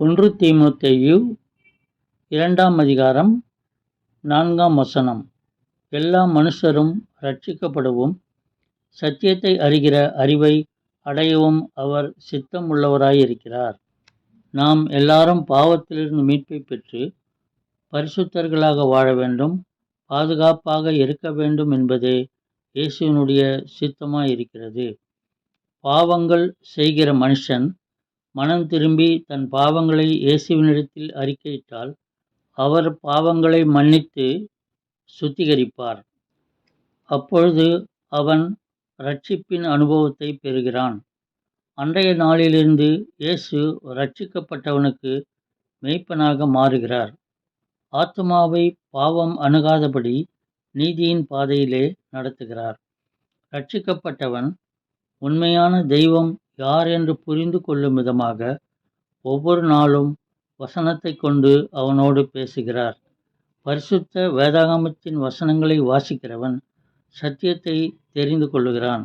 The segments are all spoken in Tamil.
ஒன்று தீமோத்தேயு இரண்டாம் அதிகாரம் நான்காம் வசனம். எல்லா மனுஷரும் ரட்சிக்கப்படவும் சத்தியத்தை அறிகிற அறிவை அடையவும் அவர் சித்தம் உள்ளவராயிருக்கிறார் நாம் எல்லாரும் பாவத்திலிருந்து மீட்பை பெற்று பரிசுத்தர்களாக வாழ வேண்டும் பாதுகாப்பாக இருக்க வேண்டும் என்பதே இயேசுவினுடைய சித்தமாக இருக்கிறது பாவங்கள் செய்கிற மனுஷன் மனம் திரும்பி தன் பாவங்களை இயேசுவினிடத்தில் அறிக்கையிட்டால் அவர் பாவங்களை மன்னித்து சுத்திகரிப்பார். அப்பொழுது அவன் ரட்சிப்பின் அனுபவத்தை பெறுகிறான். அன்றைய நாளிலிருந்து இயேசு ரட்சிக்கப்பட்டவனுக்கு மெய்ப்பனாக மாறுகிறார். ஆத்மாவை பாவம் அணுகாதபடி நீதியின் பாதையிலே நடத்துகிறார். ரட்சிக்கப்பட்டவன் உண்மையான தெய்வம் யார் என்று புரிந்து கொள்ளும் விதமாக ஒவ்வொரு நாளும் வசனத்தை கொண்டு அவனோடு பேசுகிறார். பரிசுத்த வேதாகமத்தின் வசனங்களை வாசிக்கிறவன் சத்தியத்தை தெரிந்து கொள்ளுகிறான்.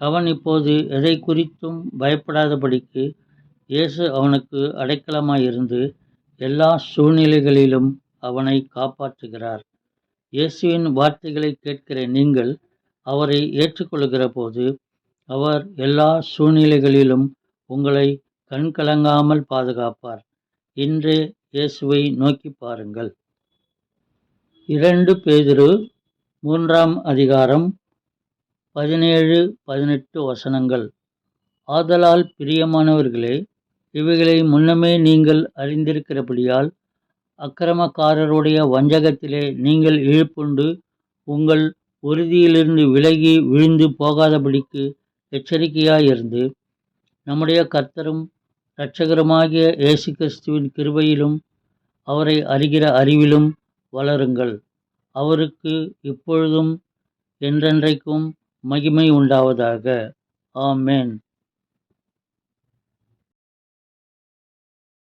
அவன் இப்போது எதை குறித்தும் பயப்படாதபடிக்கு இயேசு அவனுக்கு அடைக்கலமாயிருந்து எல்லா சூழ்நிலைகளிலும் அவனை காப்பாற்றுகிறார். இயேசுவின் வார்த்தைகளை கேட்கிற நீங்கள் அவரை ஏற்றுக்கொள்கிற போது அவர் எல்லா சூழ்நிலைகளிலும் உங்களை கண்கலங்காமல் பாதுகாப்பார். இன்றே இயேசுவை நோக்கி பாருங்கள். இரண்டு பேதிரு மூன்றாம் அதிகாரம் பதினேழு பதினெட்டு வசனங்கள். ஆதலால் பிரியமானவர்களே இவைகளை முன்னமே நீங்கள் அறிந்திருக்கிறபடியால் அக்கிரமக்காரருடைய வஞ்சகத்திலே நீங்கள் இழுப்புண்டு உங்கள் உறுதியிலிருந்து விலகி விழுந்து போகாதபடிக்கு எச்சரிக்கையாயிருந்து நம்முடைய கர்த்தரும் இரட்சகருமாகிய இயேசு கிறிஸ்துவின் கிருபையிலும் அவரை அறிகிற அறிவிலும் வளருங்கள். அவருக்கு இப்பொழுதும் என்றென்றைக்கும் மகிமை உண்டாவதாக. ஆமேன்.